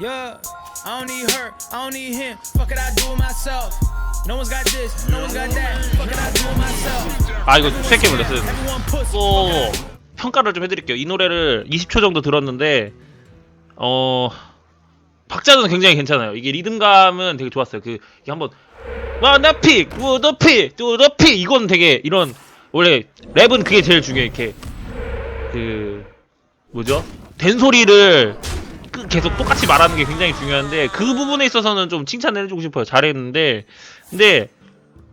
Yeah, I don't need her, I don't need him. Fuck it, I do it myself. No one's got this, no one's got that. Fuck it, I do it myself. 아 이거. Everyone pussy. 또 평가를 좀 해드릴게요. 이 노래를 20초 정도 들었는데 어 박자는 굉장히 괜찮아요. 이게 리듬감은 되게 좋았어요. 그 이게 한번 와나픽 우더픽 우더픽 이건 되게 이런 원래 랩은 그게 제일 중요해 이렇게 그 뭐죠 된 소리를 그 계속 똑같이 말하는 게 굉장히 중요한데 그 부분에 있어서는 좀 칭찬을 해주고 싶어요. 잘했는데 근데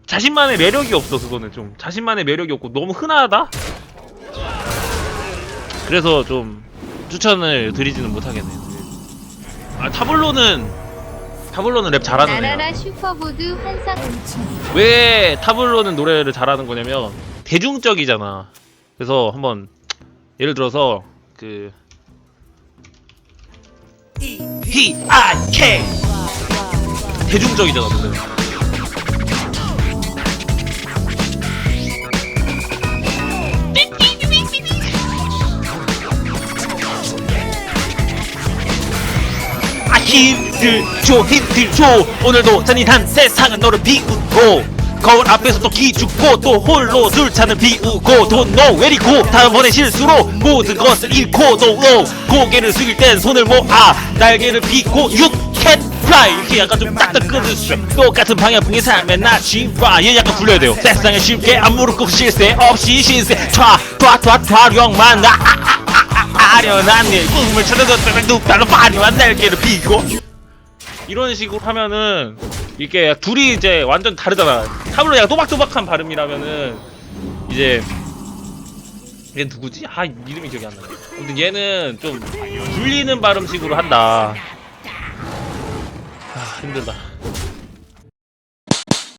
자신만의 매력이 없어 그거는 좀 자신만의 매력이 없고 너무 흔하다 그래서 좀 추천을 드리지는 못하겠네요. 아 타블로는 타블로는 랩 잘하는 나라라 애야. 슈퍼보드 환상 왜 타블로는 노래를 잘하는 거냐면 대중적이잖아. 그래서 한번 예를 들어서 그 P I K. 대중적이잖아 노래. 아 힘들 줘 힘들 줘 오늘도 잔인한 세상은 너를 비웃고 거울 앞에서 또 기죽고 또 홀로 술잔을 비우고 where go 다음번에 실수로 모든 것을 잃고 또 oh, 고개를 숙일 땐 손을 모아 날개를 you can fly 이렇게 약간 좀 딱딱 끊으시죠 똑같은 방향풍의 삶에 나 지파 얘 약간 굴려야 돼요. 세상에 쉽게 안 무릎 꿇고 실세 없이 신세. 촤촤촤 촤령만 나 아련한 내 꿈을 찾아줬다면 누발로 화려한 날개를 피고. 이런 식으로 하면은 이게 둘이 이제 완전 다르잖아. 타블로 약간 또박또박한 발음이라면은 이제 얘 누구지? 아 이름이 기억이 안 나네. 아무튼 얘는 좀 굴리는 발음식으로 한다. 아 힘들다